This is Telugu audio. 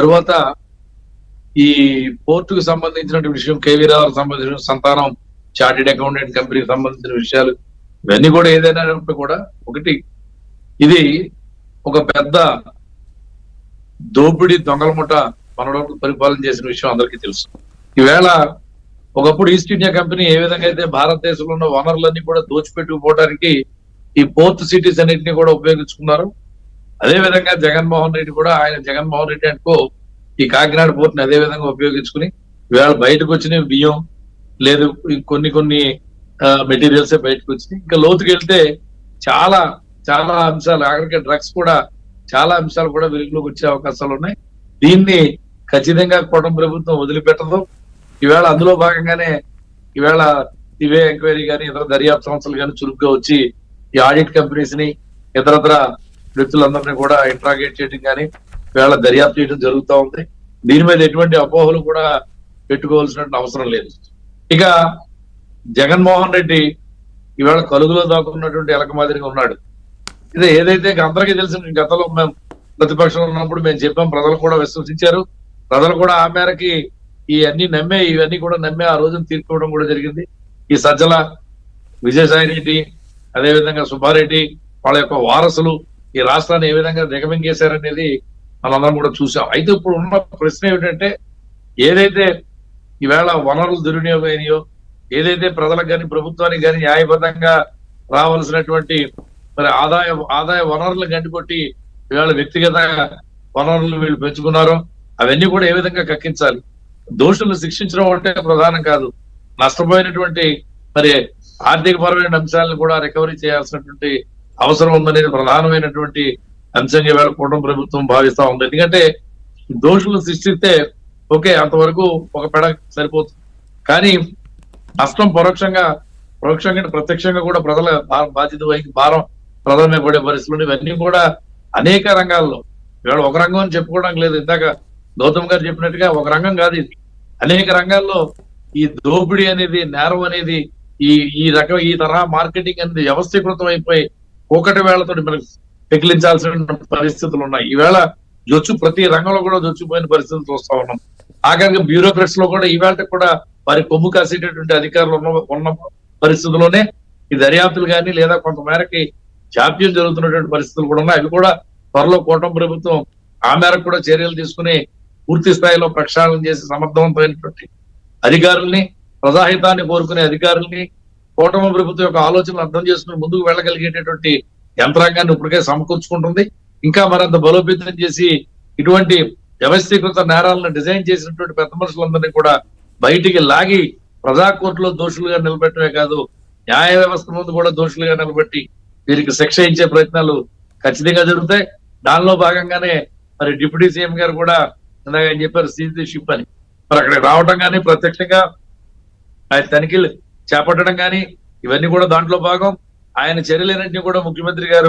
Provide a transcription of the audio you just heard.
తరువాత ఈ పోర్టుకు సంబంధించిన విషయం కేవీ రావు సంబంధించిన సంతానం చార్టెడ్ అకౌంటెంట్ కంపెనీకి సంబంధించిన విషయాలు ఇవన్నీ కూడా ఏదైనా కూడా ఒకటి. ఇది ఒక పెద్ద దోపిడీ దొంగల ముఠ మనలో పరిపాలన చేసిన విషయం అందరికీ తెలుసు. ఈవేళ ఒకప్పుడు ఈస్ట్ ఇండియా కంపెనీ ఏ విధంగా అయితే భారతదేశంలో ఉన్న వనరులన్నీ కూడా దోచిపెట్టుకుపోవడానికి ఈ పోర్ట్ సిటీస్ అన్నింటినీ కూడా ఉపయోగించుకున్నారు. అదే విధంగా జగన్మోహన్ రెడ్డి కూడా ఆయన జగన్మోహన్ రెడ్డి అనుకో ఈ కాకినాడ పోర్టుని అదే విధంగా ఉపయోగించుకుని ఇవాళ బయటకు వచ్చిన బియ్యం లేదు కొన్ని కొన్ని మెటీరియల్స్ బయటకు వచ్చినాయి. ఇంకా లోతుకి వెళ్తే చాలా చాలా అంశాలు ఆఖరికి డ్రగ్స్ కూడా చాలా అంశాలు కూడా వెలుగులోకి వచ్చే అవకాశాలు ఉన్నాయి. దీన్ని ఖచ్చితంగా కూటమి ప్రభుత్వం వదిలిపెట్టదు. ఈవేళ అందులో భాగంగానే ఈవేళ దివే ఎంక్వైరీ కానీ ఇతర దర్యాప్తు సంస్థలు కానీ చురుగ్గా వచ్చి ఈ ఆడిట్ కంపెనీస్ని ఇతరత్ర వ్యక్తులందరినీ కూడా ఇంట్రాగేట్ చేయడం కానీ వేళ దర్యాప్తు చేయడం జరుగుతూ ఉంది. దీని మీద ఎటువంటి అపోహలు కూడా పెట్టుకోవాల్సిన అవసరం లేదు. ఇక జగన్మోహన్ రెడ్డి ఈవేళ కలుగులో దాక్కున్నటువంటి ఎలక మాదిరిగా ఉన్నాడు. ఇది ఏదైతే అందరికీ తెలిసిన గతంలో మేము ప్రతిపక్షంలో ఉన్నప్పుడు మేము చెప్పాం ప్రజలు కూడా విశ్వసించారు. ప్రజలు కూడా ఆ మేరకి ఈ అన్ని నమ్మే ఇవన్నీ కూడా నమ్మే ఆ రోజున తీర్చుకోవడం కూడా జరిగింది. ఈ సజ్జల విజయసాయి రెడ్డి అదేవిధంగా సుబ్బారెడ్డి వాళ్ళ యొక్క వారసులు ఈ రాష్ట్రాన్ని ఏ విధంగా దిగమింగేశారనేది మనందరం కూడా చూసాం. అయితే ఇప్పుడు ఉన్న ప్రశ్న ఏమిటంటే ఏదైతే ఈవేళ వనరులు దుర్వినియోగమైనయో ఏదైతే ప్రజలకు కానీ ప్రభుత్వానికి కానీ న్యాయబద్ధంగా రావాల్సినటువంటి మరి ఆదాయ ఆదాయ వనరులు గండికొట్టి ఇవాళ వ్యక్తిగత వనరులు వీళ్ళు పెంచుకున్నారో అవన్నీ కూడా ఏ విధంగా కక్కించాలి? దోషులను శిక్షించడం అంటే ప్రధానం కాదు. నష్టపోయినటువంటి మరి ఆర్థిక పరమైన అంశాలను కూడా రికవరీ చేయాల్సినటువంటి అవసరం ఉందనేది ప్రధానమైనటువంటి అంశంగా వేళ కూటమి ప్రభుత్వం భావిస్తా ఉంది. ఎందుకంటే దోషులు సృష్టిస్తే ఓకే అంతవరకు ఒక పెడ సరిపోతుంది. కానీ నష్టం పరోక్షంగా పరోక్షంగా ప్రత్యక్షంగా కూడా ప్రజల బాధ్యత వహించి భారం ప్రధానమే పడే పరిస్థితులు. ఇవన్నీ కూడా అనేక రంగాల్లో. ఇవాళ ఒక రంగం అని చెప్పుకోవడం లేదు. ఇందాక గౌతమ్ గారు చెప్పినట్టుగా ఒక రంగం కాదు ఇది. అనేక రంగాల్లో ఈ దోపిడీ అనేది నేరం అనేది ఈ ఈ రకం ఈ తరహా మార్కెటింగ్ అనేది వ్యవస్థీకృతం అయిపోయి ఒకటి వేళతో మనకు పెకిలించాల్సిన పరిస్థితులు ఉన్నాయి. ఈవేళ జొచ్చు ప్రతి రంగంలో కూడా జొచ్చిపోయిన పరిస్థితులు చూస్తా ఉన్నాం. ఆఖరిగా బ్యూరోక్రట్స్లో కూడా ఈవేళ కూడా వారి కొమ్ము కాసేటటువంటి అధికారులు ఉన్న ఉన్న పరిస్థితుల్లోనే ఈ దర్యాప్తులు కానీ లేదా కొంతమేరకి జాప్యం జరుగుతున్నటువంటి పరిస్థితులు కూడా ఉన్నాయి. అవి కూడా త్వరలో కూటమి ప్రభుత్వం ఆ మేరకు కూడా చర్యలు తీసుకుని పూర్తి స్థాయిలో ప్రక్షాళన చేసి సమర్థవంతమైనటువంటి అధికారుల్ని ప్రజాహితాన్ని కోరుకునే అధికారుల్ని కూటమి ప్రభుత్వం యొక్క ఆలోచనలు అర్థం చేసుకుని ముందుకు వెళ్ళగలిగేటటువంటి యంత్రాంగాన్ని ఇప్పటికే సమకూర్చుకుంటుంది. ఇంకా మరింత బలోపేతం చేసి ఇటువంటి వ్యవస్థీకృత నేరాలను డిజైన్ చేసినటువంటి పెద్ద మనుషులందరినీ కూడా బయటికి లాగి ప్రజా కోర్టులో దోషులుగా నిలబెట్టమే కాదు న్యాయ వ్యవస్థ ముందు కూడా దోషులుగా నిలబెట్టి వీరికి శిక్ష ఇచ్చే ప్రయత్నాలు ఖచ్చితంగా జరుగుతాయి. దానిలో భాగంగానే మరి డిప్యూటీ సీఎం గారు కూడా ఇందాక చెప్పారు చెప్పారు షిప్ అని. మరి అక్కడికి రావటం కానీ ప్రత్యక్షంగా ఆయన తనిఖీలు చేపట్టడం కానీ ఇవన్నీ కూడా దాంట్లో భాగం. ఆయన చర్యలన్నింటినీ కూడా ముఖ్యమంత్రి గారు